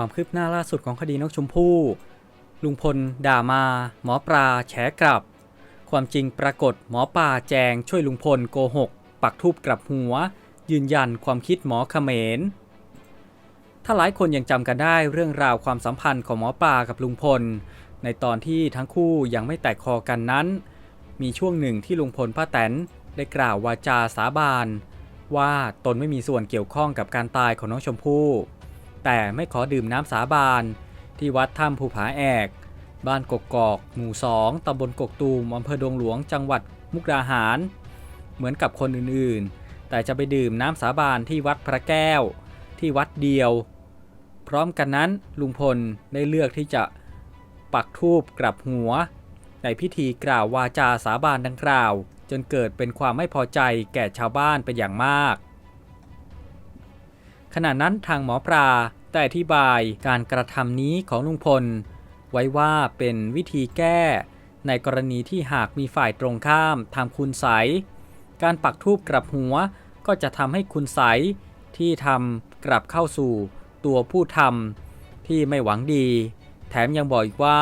ความคืบหน้าล่าสุดของคดีนกชมพู่ ลุงพล ด่ามา หมอปลาแฉกลับ ความจริงปรากฏหมอปลาแจงช่วยลุงพลโกหก ปักทูบกลับหัว ยืนยันความคิดหมอเขมร ถ้าหลายคนยังจำกันได้เรื่องราวความสัมพันธ์ของหมอปลากับลุงพล ในตอนที่ทั้งคู่ยังไม่แตกคอกันนั้น มีช่วงหนึ่งที่ลุงพลป้าแตนได้กล่าววาจาสาบานว่าตนไม่มีส่วนเกี่ยวข้องกับการตายของน้องชมพู่ แต่ไม่ขอดื่มน้ำสาบาน ที่วัดถ้ำภูผาแอก บ้านกกอก หมู่สองตำบลกกตูมอำเภอดงหลวงจังหวัดมุกดาหาร เหมือนกับคนอื่นๆ แต่จะไปดื่มน้ำสาบานที่วัดพระแก้ว ที่วัดเดียว พร้อมกันนั้นลุงพลได้เลือกที่จะปักทูบกลับหัว ในพิธีกล่าววาจาสาบานดังกล่าว จนเกิดเป็นความไม่พอใจแก่ชาวบ้านเป็นอย่างมากขณะนั้นทางหมอปลา ได้อธิบายการกระทำนี้ของลุงพล ไว้ว่าเป็นวิธีแก้ ในกรณีที่หากมีฝ่ายตรงข้ามทำคุณใส การปักทูบกลับหัวก็จะทำให้คุณใสที่ทำกลับเข้าสู่ตัวผู้ทำที่ไม่หวังดี แถมยังบอกอีกว่า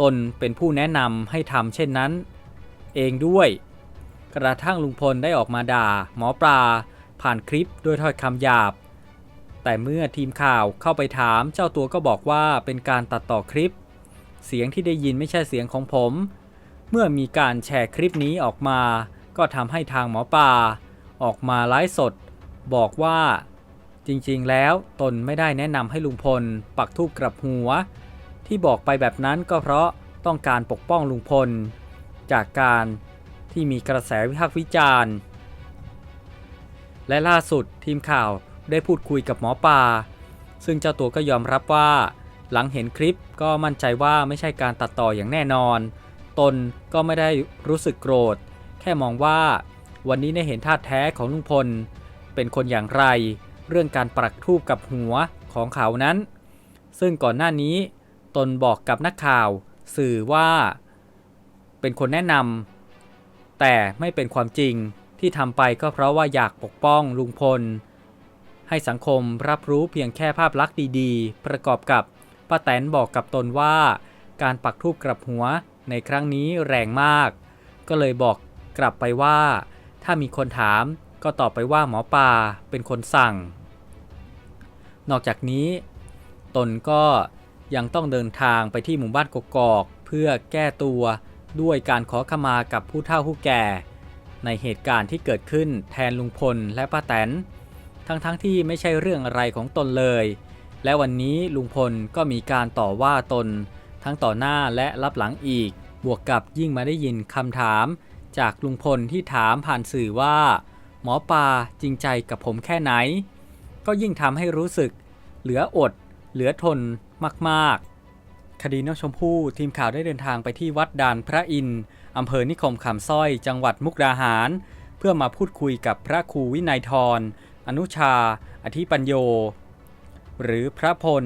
ตนเป็นผู้แนะนำให้ทำเช่นนั้น เองด้วย กระทั่งลุงพลได้ออกมาด่า หมอปลา ผ่านคลิปด้วยถ้อยคำหยาบ แต่เมื่อทีมข่าวเข้าไปถามเจ้าตัวก็บอกว่าเป็นการตัดต่อคลิป เสียงที่ได้ยินไม่ใช่เสียงของผม เมื่อมีการแชร์คลิปนี้ออกมา ก็ทำให้ทางหมอปลาออกมาไลฟ์สด บอกว่า จริงๆ แล้วตนไม่ได้แนะนำให้ลุงพล ปักทูบกลับหัว ที่บอกไปแบบนั้นก็เพราะต้องการปกป้องลุงพล จากการที่มีกระแสวิพากษ์วิจารณ์ และล่าสุดทีมข่าว ได้พูดคุยกับหมอปลาซึ่งเจ้าตัวก็ยอมรับว่า หลังเห็นคลิปก็มั่นใจว่าไม่ใช่การตัดต่ออย่างแน่นอน ตนก็ไม่ได้รู้สึกโกรธ แค่มองว่า วันนี้ได้เห็นท่าแท้ของลุงพล เป็นคนอย่างไร เรื่องการปรักทูบกับหัวของเขานั้น ซึ่งก่อนหน้านี้ ตนบอกกับนักข่าว สื่อว่า เป็นคนแนะนำแต่ไม่เป็นความจริงที่ทำไปก็เพราะว่าอยากปกป้องลุงพล ให้สังคมรับรู้เพียงแค่ภาพลักษณ์ดีๆ ประกอบกับป้าแตนบอกกับตนว่า การปักทูบกลับหัวในครั้งนี้แรงมาก ก็เลยบอกกลับไปว่า ถ้ามีคนถามก็ตอบไปว่าหมอปลาเป็นคนสั่ง นอกจากนี้ ตนก็ยังต้องเดินทางไปที่หมู่บ้านกกอก เพื่อแก้ตัวด้วยการขอขมากับผู้เฒ่าผู้แก่ ในเหตุการณ์ที่เกิดขึ้นแทนลุงพลและป้าแตน ทั้งๆทที่ไม่ใช่เรื่องอะไรของตนเลย และวันนี้ลุงพลก็มีการต่อว่าตน ทั้งต่อหน้าและรับหลังอีก บวกกับยิ่งมาได้ยินคำถาม จากลุงพลที่ถามผ่านสื่อว่า หมอปลาจริงใจกับผมแค่ไหน ก็ยิ่งทำให้รู้สึก เหลืออด เหลือทนมากๆ คดีน้องชมพู่ทีมข่าวได้เดินทางไปที่วัดดานพระอินทร์อำเภอนิคมคำสร้อยจังหวัดมุกดาหาร เพื่อมาพูดคุยกับพระครูวินัยทร อนุชา อธิปัญโย หรือพระพล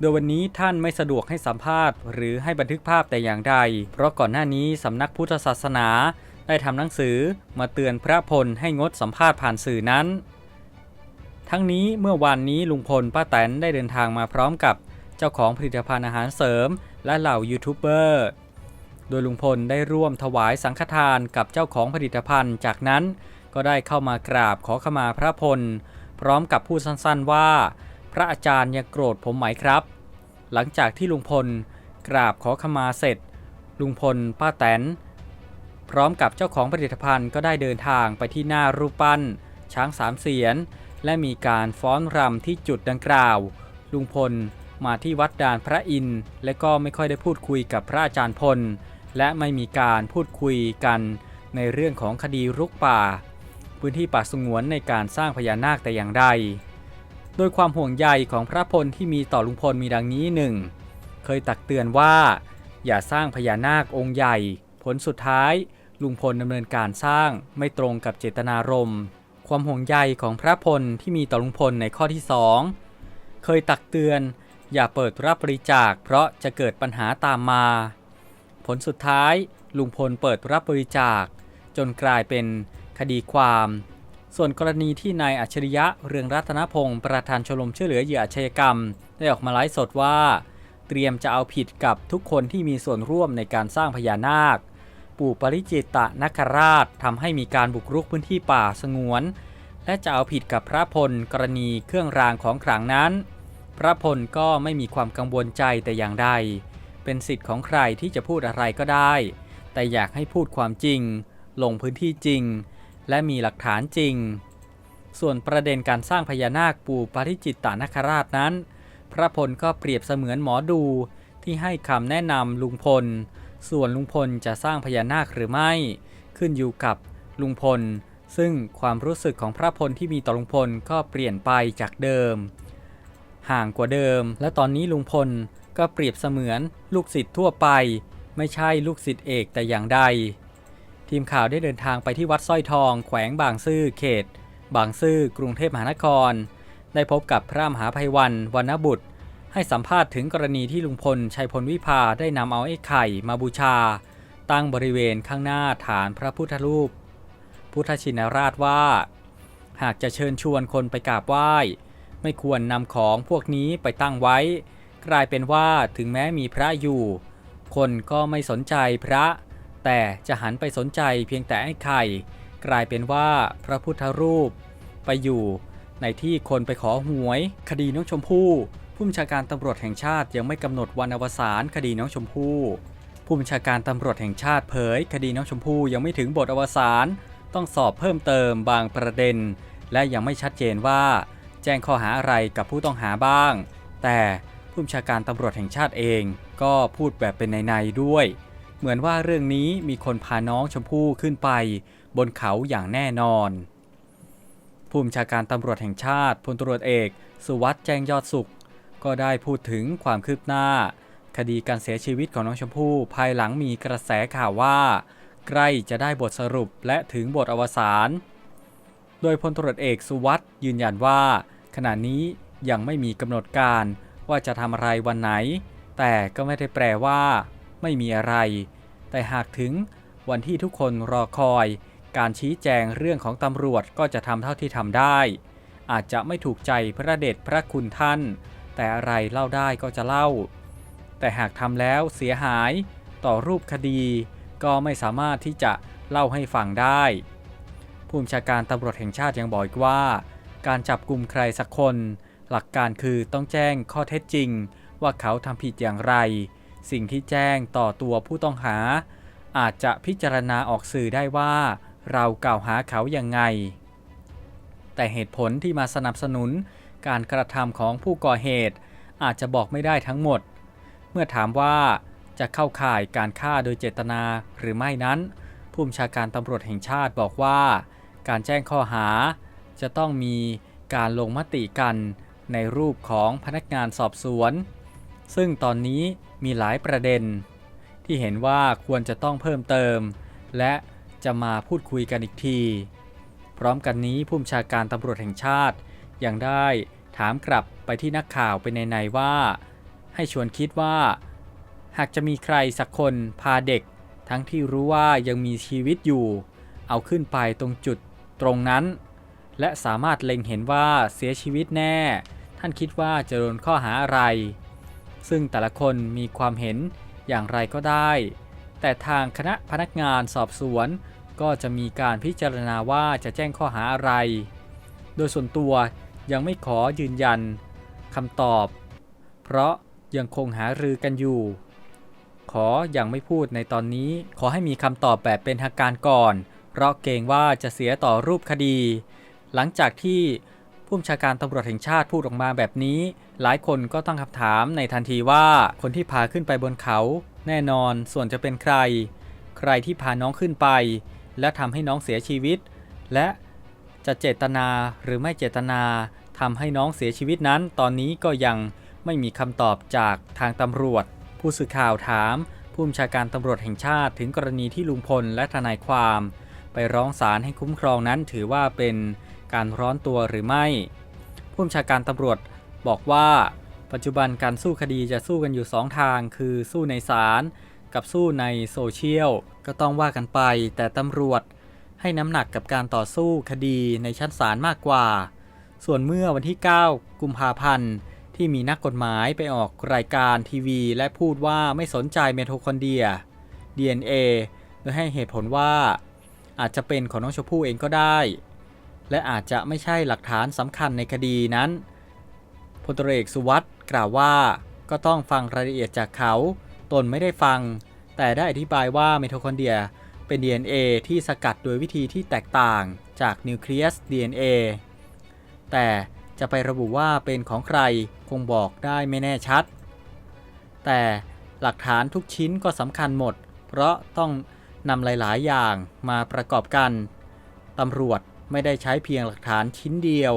โดยวันนี้ท่านไม่สะดวกให้สัมภาษณ์ หรือให้บันทึกภาพแต่อย่างใด เพราะก่อนหน้านี้สำนักพุทธศาสนาได้ทำหนังสือมาเตือนพระพลให้งดสัมภาษณ์ผ่านสื่อนั้น ทั้งนี้เมื่อวานนี้ลุงพลป้าแตนได้เดินทางมาพร้อมกับเจ้าของผลิตภัณฑ์อาหารเสริม และเหล่ายูทูบเบอร์ โดยลุงพลได้ร่วมถวายสังฆทานกับเจ้าของผลิตภัณฑ์ จากนั้น ก็ได้เข้ามากราบขอขมาพระพล พร้อมกับพูดสั้นๆว่า พระอาจารย์ยังโกรธผมไหมครับ หลังจากที่ลุงพลกราบขอขมาเสร็จ ลุงพล ป้าแตน พร้อมกับเจ้าของผลิตภัณฑ์ก็ได้เดินทางไปที่หน้ารูปปั้น ช้างสามเสียน และมีการฟ้อนรำที่จุดดังกล่าว ลุงพลมาที่วัดดานพระอินทร์และก็ไม่ค่อยได้พูดคุยกับพระอาจารย์พล และไม่มีการพูดคุยกันในเรื่องของคดีรุกป่า พื้นที่ป่าสงวนในการสร้างพญานาคแต่อย่างใด โดยความห่วงใยของพระพลที่มีต่อลุงพลมีดังนี้หนึ่งเคยตักเตือนว่า อย่าสร้างพญานาคองค์ใหญ่ ผลสุดท้ายลุงพลดำเนินการสร้างไม่ตรงกับเจตนารมณ์ความห่วงใยของพระพลที่มีต่อลุงพลในข้อที่2เคยตักเตือน อย่าเปิดรับบริจาค เพราะจะเกิดปัญหาตามมา ผลสุดท้ายลุงพลเปิดรับบริจาค จนกลายเป็น คดีความ ส่วนกรณีที่นายอัจฉริยะเรืองรัตนพงศ์ประธานชมรมช่วยเหลือเหยื่ออาชญากรรม ได้ออกมาไลฟ์สดว่า เตรียมจะเอาผิดกับทุกคนที่มีส่วนร่วมในการสร้างพญานาค ปู่ปริจิตตนคราชทำให้มีการบุกรุกพื้นที่ป่าสงวน และจะเอาผิดกับพระพลกรณีเครื่องรางของขลังนั้น พระพลก็ไม่มีความกังวลใจแต่อย่างใด เป็นสิทธิ์ของใครที่จะพูดอะไรก็ได้ แต่อยากให้พูดความจริง ลงพื้นที่จริง และมีหลักฐานจริง ส่วนประเด็นการสร้างพญานาคปู่ปาริจิตตานคราชนั้น พระพลก็เปรียบเสมือนหมอดูที่ให้คำแนะนำลุงพล ส่วนลุงพลจะสร้างพญานาคหรือไม่ ขึ้นอยู่กับลุงพล ซึ่งความรู้สึกของพระพลที่มีต่อลุงพลก็เปลี่ยนไปจากเดิม ห่างกว่าเดิม และตอนนี้ลุงพลก็เปรียบเสมือนลูกศิษย์ทั่วไป ไม่ใช่ลูกศิษย์เอกแต่อย่างใด ทีมข่าวได้เดินทางไปที่วัดสร้อยทอง แขวงบางซื่อเขต บางซื่อกรุงเทพมหานคร ได้พบกับพระมหาภัยวันวรรณบุตร ให้สัมภาษณ์ถึงกรณีที่ลุงพลชัยพลวิภาได้นำเอาไอ้ไข่มาบูชา ตั้งบริเวณข้างหน้าฐานพระพุทธรูป พุทธชินราชว่า หากจะเชิญชวนคนไปกราบไหว้ ไม่ควรนำของพวกนี้ไปตั้งไว้ กลายเป็นว่าถึงแม้มีพระอยู่ คนก็ไม่สนใจพระ แต่จะหันไปสนใจเพียงแต่ไอ้ไข่ กลายเป็นว่าพระพุทธรูป ไปอยู่ ในที่คนไปขอหวย คดีน้องชมพู่ผู้บัญชาการตำรวจแห่งชาติยังไม่กำหนดวันอวสานคดีน้องชมพู่ผู้บัญชาการตำรวจแห่งชาติเผย คดีน้องชมพู่ยังไม่ถึงบทอวสานต้องสอบเพิ่มเติมบางประเด็น และยังไม่ชัดเจนว่า แจ้งข้อหาอะไรกับผู้ต้องหาบ้าง แต่ผู้บัญชาการตำรวจแห่งชาติเองก็พูดแบบเป็นในๆด้วย เหมือนว่าเรื่องนี้มีคนพาน้องชมพู่ขึ้นไป บนเขาอย่างแน่นอน ผู้บัญชาการตำรวจแห่งชาติพลตรวจเอก สุวัสด์แจ้งยอดสุข ก็ได้พูดถึงความคืบหน้า คดีการเสียชีวิตของน้องชมพู่ภายหลังมีกระแสข่าวว่า ใกล้จะได้บทสรุปและถึงบทอวสานโดยพลตรวจเอกสุวัสด์ยืนยันว่า ขณะนี้ยังไม่มีกำหนดการว่าจะทำอะไรวันไหน แต่ก็ไม่ได้แปลว่า ไม่มีอะไร แต่หากถึงวันที่ทุกคนรอคอย การชี้แจงเรื่องของตำรวจก็จะทำเท่าที่ทำได้ อาจจะไม่ถูกใจพระเดชพระคุณท่าน แต่อะไรเล่าได้ก็จะเล่า แต่หากทำแล้วเสียหายต่อรูปคดี ก็ไม่สามารถที่จะเล่าให้ฟังได้ ผู้บัญชาการตำรวจแห่งชาติยังบอกอีกว่า การจับกลุ่มใครสักคน หลักการคือต้องแจ้งข้อเท็จจริง ว่าเขาทำผิดอย่างไร สิ่งที่แจ้งต่อตัวผู้ต้องหา อาจจะพิจารณาออกสื่อได้ว่า เรากล่าวหาเขาอย่างไง แต่เหตุผลที่มาสนับสนุนการกระทำของผู้ก่อเหตุ อาจจะบอกไม่ได้ทั้งหมด เมื่อถามว่าจะเข้าข่ายการฆ่าโดยเจตนาหรือไม่นั้น ผู้บัญชาการตำรวจแห่งชาติบอกว่า การแจ้งข้อหา จะต้องมีการลงมติกันในรูปของพนักงานสอบสวน ซึ่งตอนนี้มีหลายประเด็น ที่เห็นว่าควรจะต้องเพิ่มเติม และจะมาพูดคุยกันอีกที พร้อมกันนี้ผู้บัญชาการตำรวจแห่งชาติ ยังได้ถามกลับไปที่นักข่าวไปในในว่า ให้ชวนคิดว่า หากจะมีใครสักคนพาเด็ก ทั้งที่รู้ว่ายังมีชีวิตอยู่ เอาขึ้นไปตรงจุดตรงนั้น และสามารถเล็งเห็นว่าเสียชีวิตแน่ ท่านคิดว่าจะโดนข้อหาอะไร ซึ่งแต่ละคนมีความเห็นอย่างไรก็ได้ แต่ทางคณะพนักงานสอบสวน ก็จะมีการพิจารณาว่าจะแจ้งข้อหาอะไร โดยส่วนตัวยังไม่ขอยืนยันคำตอบ เพราะยังคงหารือกันอยู่ ขออย่างไม่พูดในตอนนี้ ขอให้มีคำตอบแบบเป็นทางการก่อน เพราะเกรงว่าจะเสียต่อรูปคดี หลังจากที่ผู้บัญชาการตำรวจแห่งชาติพูดออกมาแบบนี้ หลายคนก็ตั้งคำถามในทันทีว่าคนที่พาขึ้นไปบนเขา แน่นอนส่วนจะเป็นใคร ใครที่พาน้องขึ้นไป และทำให้น้องเสียชีวิต และจะเจตนาหรือไม่เจตนาทำให้น้องเสียชีวิตนั้น ตอนนี้ก็ยังไม่มีคำตอบจากทางตำรวจ ผู้สื่อข่าวถาม ผู้บัญชาการตำรวจแห่งชาติถึงกรณีที่ลุงพลและทนายความ ไปร้องศาลให้คุ้มครองนั้นถือว่าเป็นการร้อนตัวหรือไม่ ผู้บัญชาการตำรวจ บอกว่าปัจจุบันการสู้คดีจะสู้กันอยู่ 2 ทาง คือสู้ในศาลกับสู้ในโซเชียลก็ต้องว่ากันไป แต่ตำรวจให้น้ำหนักกับการต่อสู้คดีในชั้นศาลมากกว่า ส่วนเมื่อวันที่ 9 กุมภาพันธ์ที่มีนักกฎหมายไปออกรายการทีวี และพูดว่าไม่สนใจเมโทคอนเดีย DNA โดยให้เหตุผลว่าอาจจะเป็นของน้องชมพู่เองก็ได้ และอาจจะไม่ใช่หลักฐานสำคัญในคดีนั้น ลตรเอกสุวัสด์กล่าวว่า ก็ต้องฟังรายละเอียดจากเขา ตนไม่ได้ฟัง แต่ได้อธิบายว่าเมโทคอนเดรียเป็น DNA ที่สกัดโดยวิธีที่แตกต่างจากนิวเคลียส DNA แต่จะไประบุว่าเป็นของใครคงบอกได้ไม่แน่ชัด แต่หลักฐานทุกชิ้นก็สำคัญหมด เพราะต้องนำหลาย ๆ อย่างมาประกอบกัน ตำรวจไม่ได้ใช้เพียงหลักฐานชิ้นเดียว